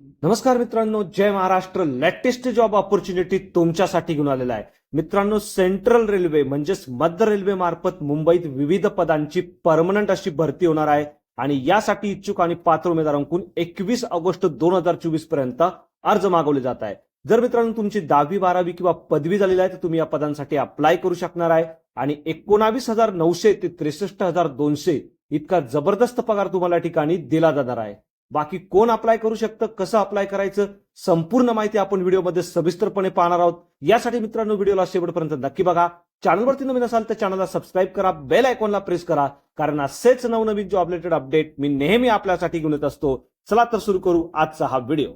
नमस्कार मित्रांनो जय महाराष्ट्र. लेटेस्ट जॉब ऑपॉर्च्युनिटी तुमच्यासाठी घेऊन आलेला आहे. मित्रांनो सेंट्रल रेल्वे म्हणजेच मध्य रेल्वे मार्फत मुंबईत विविध पदांची परमनंट अशी भरती होणार आहे. आणि यासाठी इच्छुक आणि पात्र उमेदवारांकडून एकवीस ऑगस्ट दोन हजार चोवीसपर्यंत अर्ज मागवले जात आहे जर मित्रांनो तुमची दहावी बारावी किंवा पदवी झालेली आहे तर तुम्ही या पदांसाठी अप्लाय करू शकणार आहे. आणि एकोणावीस हजार नऊशे ते त्रेसष्ट हजार दोनशे इतका जबरदस्त पगार तुम्हाला ठिकाणी दिला जाणार आहे. बाकी कोण अप्लाय करू शकतं कसं अप्लाय करायचं संपूर्ण माहिती आपण व्हिडिओमध्ये सविस्तरपणे पाहणार आहोत. यासाठी मित्रांनो व्हिडिओला शेवटपर्यंत नक्की बघा. चॅनलवरती नवीन असाल तर चॅनलला सबस्क्राईब करा. बेल आयकॉनला प्रेस करा. कारण असेच नवनवीन जॉब रिलेटेड अपडेट मी नेहमी आपल्यासाठी घेऊन येत असतो. चला तर सुरू करू आजचा हा व्हिडिओ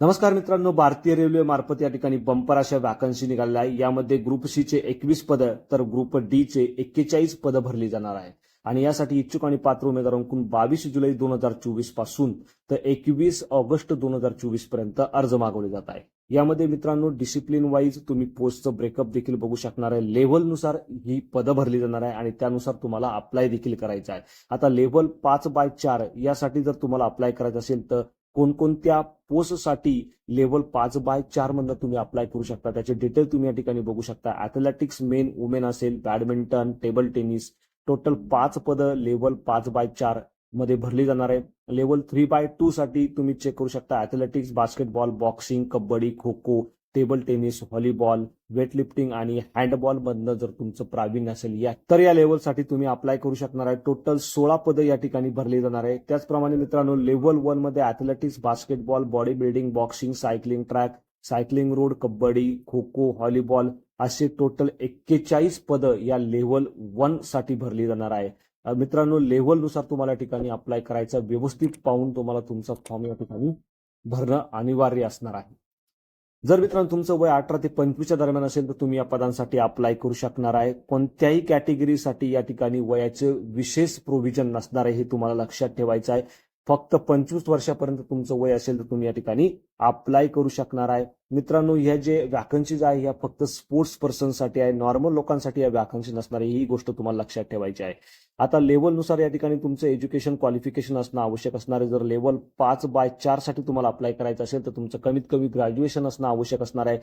नमस्कार मित्रांनो भारतीय रेल्वे मार्फत या ठिकाणी बंपर अशा वॅकन्सी निघाल्या आहे यामध्ये ग्रुप सी चे एकवीस पद तर ग्रुप डी चे एक्केचाळीस पद भरली जाणार आहे आणि यासाठी इच्छुक आणि पात्र उमेदवारांकडून बावीस जुलै दोन हजार चोवीसपासून तर एकवीस ऑगस्ट दोन हजार चोवीसपर्यंत अर्ज मागवले जात आहे. यामध्ये मित्रांनो डिसिप्लिन वाईज तुम्ही पोस्टचं ब्रेकअप देखील बघू शकणार आहे. लेव्हलनुसार ही पदं भरली जाणार आहे आणि त्यानुसार तुम्हाला अप्लाय देखील करायचं आहे. आता लेव्हल पाच बाय चार यासाठी जर तुम्हाला अप्लाय करायचं असेल तर कोणकोणत्या पोस्टसाठी लेवल पाच बाय चार मधनं तुम्ही अप्लाय करू शकता? त्याचे डिटेल तुम्ही या ठिकाणी बघू शकता. अथलेटिक्स मेन वुमेन असेल बॅडमिंटन टेबल टेनिस टोटल पाच पदं लेवल पाच बाय चारमध्ये भरली जाणार आहे. लेवल थ्री बाय टू साठी तुम्ही चेक करू शकता athletics basketball boxing kabaddi kho kho table tennis volleyball weightlifting आणि हँडबॉल मधनं जर तुमचं प्रावीण्य असेल या तर या लेवलसाठी तुम्ही अप्लाय करू शकणार आहे. टोटल सोळा पदं या ठिकाणी भरली जाणार आहे. त्याचप्रमाणे मित्रांनो लेवल वनमध्ये athletics basketball body building boxing cycling track cycling road kabaddi kho kho volleyball असे टोटल एक्केचाळीस पदं या लेव्हल वनसाठी भरली जाणार आहे. मित्रांनो लेव्हलनुसार तुम्हाला ठिकाणी अप्लाय करायचं व्यवस्थित पाहून तुम्हाला तुमचा फॉर्म या ठिकाणी भरणं अनिवार्य असणार आहे. जर मित्रांनो तुमचं वय अठरा ते पंचवीसच्या दरम्यान असेल तर तुम्ही या पदांसाठी अप्लाय करू शकणार आहे. कोणत्याही कॅटेगरीसाठी या ठिकाणी वयाचे विशेष प्रोव्हिजन नसणार आहे हे तुम्हाला लक्षात ठेवायचं आहे. फक्त पंचवीस वर्षापर्यंत तुमचं वय असेल तर तुम्ही या ठिकाणी अप्लाय करू शकणार आहे. मित्रांनो ह्या जे वॅकन्सीज आहे ह्या फक्त स्पोर्ट्स पर्सनसाठी आहे. नॉर्मल लोकांसाठी या वॅकन्सी नसणार आहे. ही गोष्ट तुम्हाला लक्षात ठेवायची आहे. आता लेवलनुसार या ठिकाणी तुमचं एज्युकेशन क्वालिफिकेशन असणं आवश्यक असणार आहे. जर लेवल पाच बाय चारसाठी तुम्हाला अप्लाय करायचं असेल तर तुमचं कमीत कमी ग्रॅज्युएशन असणं आवश्यक असणार आहे.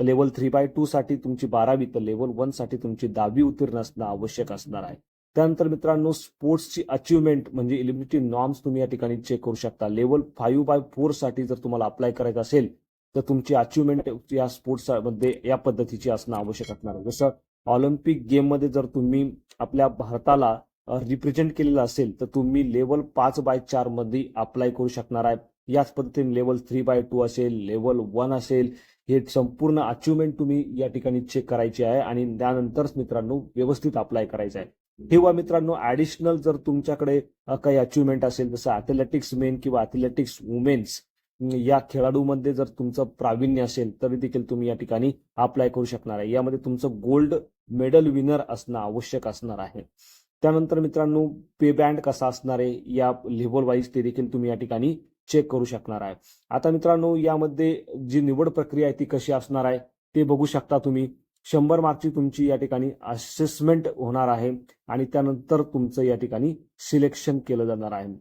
लेवल थ्री बाय टू साठी तुमची बारावी तर लेवल वनसाठी तुमची दहावी उत्तीर्ण असणं आवश्यक असणार आहे. त्यानंतर मित्रांनो स्पोर्ट्सची अचिव्हमेंट म्हणजे इलिमिनिटी नॉर्म्स तुम्ही या ठिकाणी चेक करू शकता. लेवल फाईव्ह बाय फोरसाठी जर तुम्हाला अप्लाय करायचं असेल तर तुमची अचिव्हमेंट या स्पोर्ट्समध्ये या पद्धतीची असणं आवश्यक असणार. आहे जसं ऑलिम्पिक गेममध्ये जर तुम्ही आपल्या भारताला रिप्रेझेंट केलेलं असेल तर तुम्ही लेवल पाच बाय चारमध्ये अप्लाय करू शकणार आहे. याच पद्धतीने लेवल थ्री बाय टू असेल लेवल वन असेल हे संपूर्ण अचिव्हमेंट तुम्ही या ठिकाणी चेक करायची आहे आणि त्यानंतरच मित्रांनो व्यवस्थित अप्लाय करायचं आहे. किंवा मित्रांनो ऍडिशनल जर तुमच्याकडे काही अचिव्हमेंट असेल जसं अथलेटिक्स मेन किंवा अथलेटिक्स वुमेन्स या खेळाडूमध्ये जर तुमचं प्रावीण्य असेल तरी देखील तुम्ही या ठिकाणी अप्लाय करू शकणार आहे. यामध्ये तुमचं गोल्ड मेडल विनर असणं आवश्यक असणार आहे. त्यानंतर मित्रांनो पे बँड कसा असणार आहे या लेव्हल वाईज ते देखील तुम्ही या ठिकाणी चेक करू शकणार आहे. आता मित्रांनो यामध्ये जी निवड प्रक्रिया आहे ती कशी असणार आहे ते बघू शकता तुम्ही. शंभर मार्कची तुमची या ठिकाणी असेसमेंट होणार आहे आणि त्यानंतर तुमचं या ठिकाणी सिलेक्शन केलं जाणार आहे.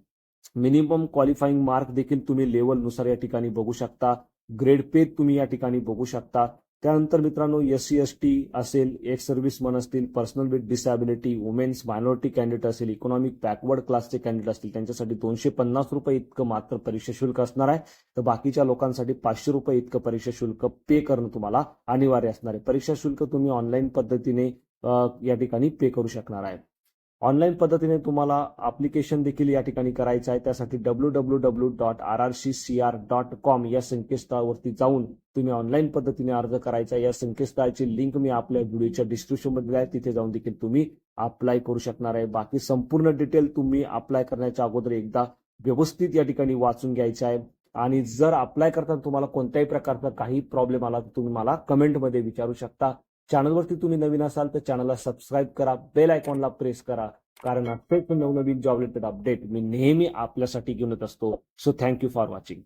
मिनिमम क्वालिफाईंग मार्क देखील तुम्ही लेवलनुसार या ठिकाणी बघू शकता. ग्रेड पे तुम्ही या ठिकाणी बघू शकता. त्यानंतर मित्रांनो एस सी एस टी असेल एक्स सर्व्हिसमन असतील personal with disability women's minority candidate असेल इकॉनॉमिक बॅकवर्ड क्लासचे कॅन्डिडेट असतील त्यांच्यासाठी दोनशे पन्नास रुपये इतकं मात्र परीक्षा शुल्क असणार आहे. तर बाकीच्या लोकांसाठी पाचशे रुपये इतकं परीक्षा शुल्क पे करणं तुम्हाला अनिवार्य असणार आहे. परीक्षा शुल्क तुम्ही ऑनलाईन पद्धतीने या ठिकाणी पे करू शकणार आहे. ऑनलाईन पद्धतीने तुम्हाला अप्लिकेशन देखील या ठिकाणी करायचं आहे. त्यासाठी W W W dot R R C C R dot com या संकेतस्थळावरती जाऊन तुम्ही ऑनलाईन पद्धतीने अर्ज करायचा या संकेतस्थळाची लिंक मी आपल्या व्हिडिओच्या डिस्क्रिप्शनमध्ये आहे. तिथे जाऊन देखील तुम्ही अप्लाय करू शकणार आहे. बाकी संपूर्ण डिटेल तुम्ही अप्लाय करण्याच्या अगोदर एकदा व्यवस्थित या ठिकाणी वाचून घ्यायचं आहे. आणि जर अप्लाय करताना तुम्हाला कोणत्याही प्रकारचा काही प्रॉब्लेम आला तर तुम्ही मला कमेंटमध्ये विचारू शकता. चॅनलवरती तुम्ही नवीन असाल तर चॅनलला सबस्क्राईब करा बेल आयकॉनला प्रेस करा कारण असेच नवनवीन जॉब रिलेटेड अपडेट मी नेहमी आपल्यासाठी घेऊन येत असतो. So thank you for watching